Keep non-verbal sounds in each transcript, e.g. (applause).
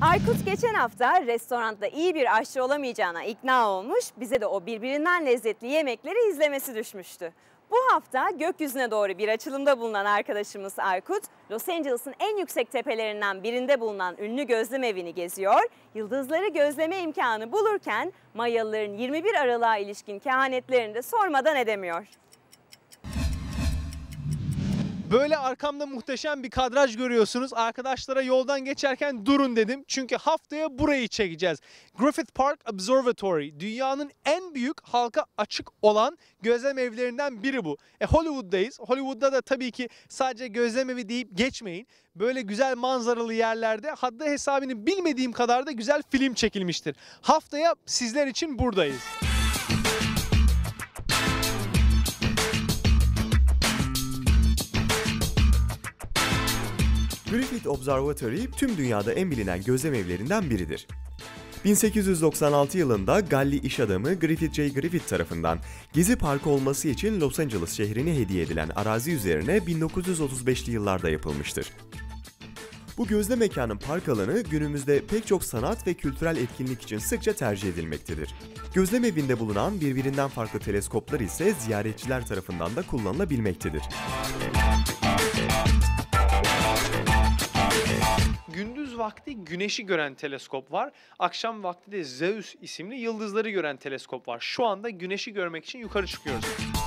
Aykut geçen hafta restoranda iyi bir aşçı olamayacağına ikna olmuş, bize de o birbirinden lezzetli yemekleri izlemesi düşmüştü. Bu hafta gökyüzüne doğru bir açılımda bulunan arkadaşımız Aykut, Los Angeles'ın en yüksek tepelerinden birinde bulunan ünlü gözlem evini geziyor. Yıldızları gözleme imkanı bulurken Mayalıların 21 Aralık'a ilişkin kehanetlerini de sormadan edemiyor. Böyle arkamda muhteşem bir kadraj görüyorsunuz. Arkadaşlara yoldan geçerken durun dedim. Çünkü haftaya burayı çekeceğiz. Griffith Park Observatory dünyanın en büyük halka açık olan gözlem evlerinden biri bu. E Hollywood'dayız. Hollywood'da da tabii ki sadece gözlem evi deyip geçmeyin. Böyle güzel manzaralı yerlerde haddi hesabını bilmediğim kadar da güzel film çekilmiştir. Haftaya sizler için buradayız. Griffith Observatory tüm dünyada en bilinen gözlem evlerinden biridir. 1896 yılında Galli iş adamı Griffith J. Griffith tarafından Gezi Parkı olması için Los Angeles şehrine hediye edilen arazi üzerine 1935'li yıllarda yapılmıştır. Bu gözle mekanın park alanı günümüzde pek çok sanat ve kültürel etkinlik için sıkça tercih edilmektedir. Gözlem evinde bulunan birbirinden farklı teleskoplar ise ziyaretçiler tarafından da kullanılabilmektedir. Vakti güneşi gören teleskop var. Akşam vakti de Zeus isimli yıldızları gören teleskop var. Şu anda güneşi görmek için yukarı çıkıyoruz.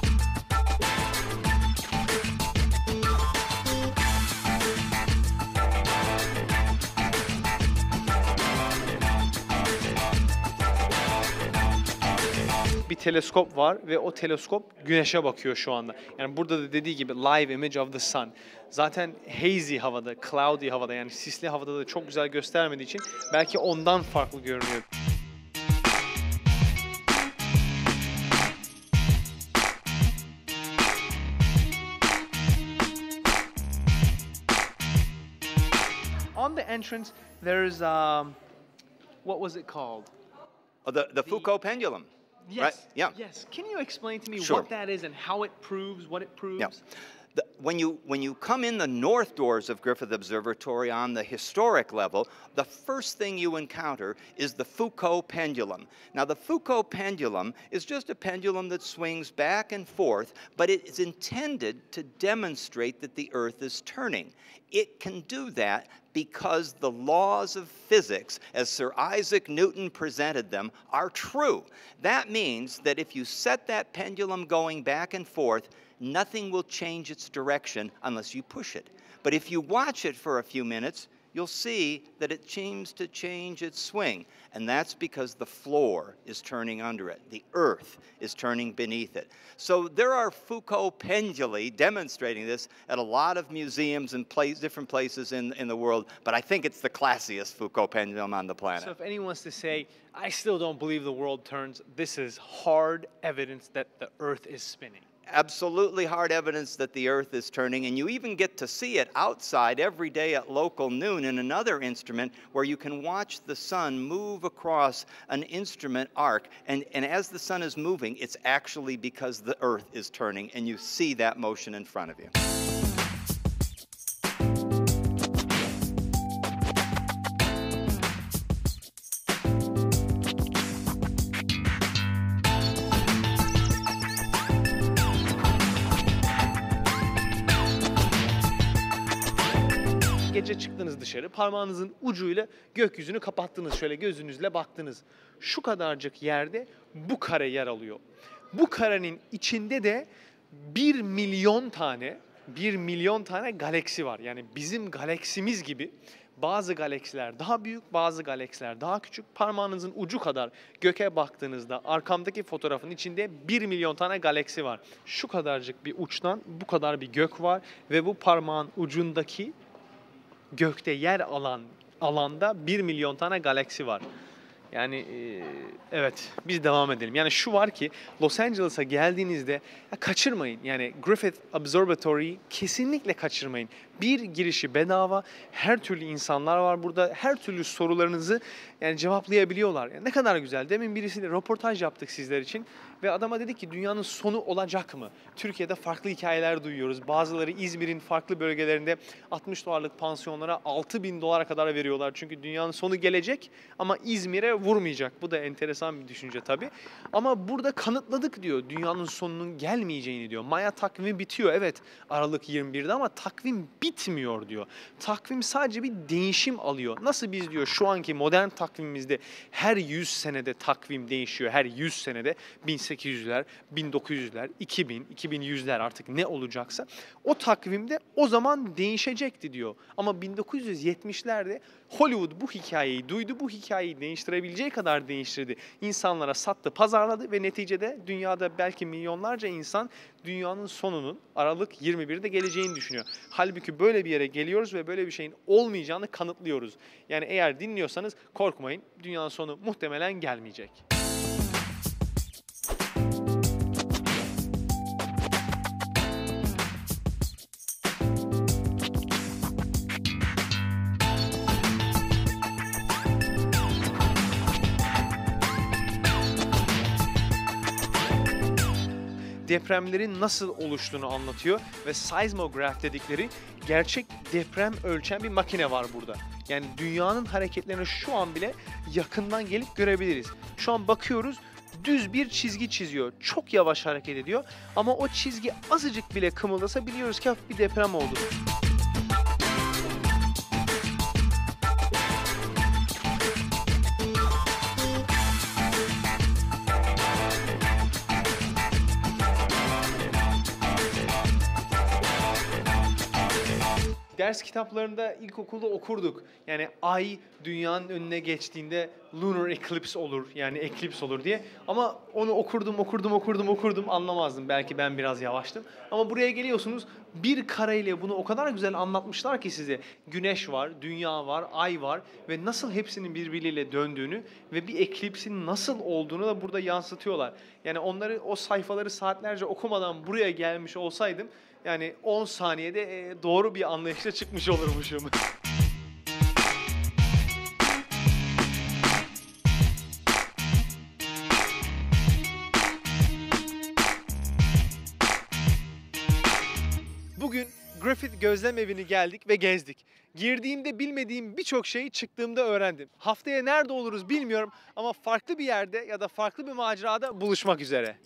Bir teleskop var ve o teleskop güneşe bakıyor şu anda. Yani burada da dediği gibi live image of the sun. Zaten hazy havada, cloudy havada yani sisli havada da çok güzel göstermediği için belki ondan farklı görünüyor. On the entrance, there's um, what was it called? Oh, the, the Foucault pendulum. Yes. Right? Yeah. Yes. Can you explain to me Sure. what that is and how it proves what it proves? Yeah. The, when, you, when you come in the north doors of Griffith Observatory on the historic level, the first thing you encounter is the Foucault pendulum. Now, the Foucault pendulum is just a pendulum that swings back and forth, but it is intended to demonstrate that the Earth is turning. It can do that because the laws of physics, as Sir Isaac Newton presented them, are true. That means that if you set that pendulum going back and forth, nothing will change its direction unless you push it. But if you watch it for a few minutes, you'll see that it seems to change its swing. And that's because the floor is turning under it, the earth is turning beneath it. So there are Foucault penduli demonstrating this at a lot of museums and place, different places in, in the world, but I think it's the classiest Foucault pendulum on the planet. So if anyone wants to say, I still don't believe the world turns, this is hard evidence that the earth is spinning. Absolutely hard evidence that the earth is turning, and you even get to see it outside every day at local noon in another instrument where you can watch the sun move across an instrument arc. And, and as the sun is moving, it's actually because the earth is turning, and you see that motion in front of you. Gece çıktınız dışarı, parmağınızın ucuyla gökyüzünü kapattınız, şöyle gözünüzle baktınız. Şu kadarcık yerde bu kare yer alıyor. Bu karenin içinde de 1 milyon tane, 1 milyon tane galaksi var. Yani bizim galaksimiz gibi bazı galaksiler daha büyük, bazı galaksiler daha küçük. Parmağınızın ucu kadar göke baktığınızda arkamdaki fotoğrafın içinde 1 milyon tane galaksi var. Şu kadarcık bir uçtan bu kadar bir gök var ve bu parmağın ucundaki gökte yer alan alanda 1 milyon tane galaksi var. Yani e, evet biz devam edelim. Yani şu var ki Los Angeles'a geldiğinizde ya kaçırmayın. Yani Griffith Observatory'yi kesinlikle kaçırmayın. Bir girişi bedava. Her türlü insanlar var burada. Her türlü sorularınızı yani cevaplayabiliyorlar. Yani ne kadar güzel. Demin birisiyle röportaj yaptık sizler için ve adama dedik ki dünyanın sonu olacak mı? Türkiye'de farklı hikayeler duyuyoruz. Bazıları İzmir'in farklı bölgelerinde 60 dolarlık pansiyonlara 6 bin dolara kadar veriyorlar. Çünkü dünyanın sonu gelecek ama İzmir'e vurmayacak. Bu da enteresan bir düşünce tabii. Ama burada kanıtladık diyor dünyanın sonunun gelmeyeceğini diyor. Maya takvimi bitiyor evet Aralık 21'de ama takvim bitmiyor diyor. Takvim sadece bir değişim alıyor. Nasıl biz diyor şu anki modern takvimimizde her 100 senede takvim değişiyor. Her 100 senede 1800'ler, 1900'ler, 2000, 2100'ler artık ne olacaksa o takvimde o zaman değişecekti diyor. Ama 1970'lerde Hollywood bu hikayeyi duydu, bu hikayeyi değiştirebileceği kadar değiştirdi. İnsanlara sattı, pazarladı ve neticede dünyada belki milyonlarca insan dünyanın sonunun Aralık 21'de geleceğini düşünüyor. Halbuki böyle bir yere geliyoruz ve böyle bir şeyin olmayacağını kanıtlıyoruz. Yani eğer dinliyorsanız korkmayın, dünyanın sonu muhtemelen gelmeyecek. Depremlerin nasıl oluştuğunu anlatıyor ve seismograph dedikleri gerçek deprem ölçen bir makine var burada. Yani dünyanın hareketlerini şu an bile yakından gelip görebiliriz. Şu an bakıyoruz düz bir çizgi çiziyor. Çok yavaş hareket ediyor ama o çizgi azıcık bile kımıldasa biliyoruz ki hafif bir deprem oldu. Ders kitaplarında ilkokulda okurduk. Yani ay dünyanın önüne geçtiğinde lunar eclipse olur. Yani eclipse olur diye. Ama onu okurdum, okurdum, okurdum, okurdum anlamazdım. Belki ben biraz yavaştım. Ama buraya geliyorsunuz bir kareyle bunu o kadar güzel anlatmışlar ki size. Güneş var, dünya var, ay var ve nasıl hepsinin birbiriyle döndüğünü ve bir eklipsin nasıl olduğunu da burada yansıtıyorlar. Yani onları o sayfaları saatlerce okumadan buraya gelmiş olsaydım yani 10 saniyede e, doğru bir anlayışla çıkmış olurmuşum. (laughs) Bugün Griffith Gözlem Evi'ni geldik ve gezdik. Girdiğimde bilmediğim birçok şeyi çıktığımda öğrendim. Haftaya nerede oluruz bilmiyorum ama farklı bir yerde ya da farklı bir macerada buluşmak üzere.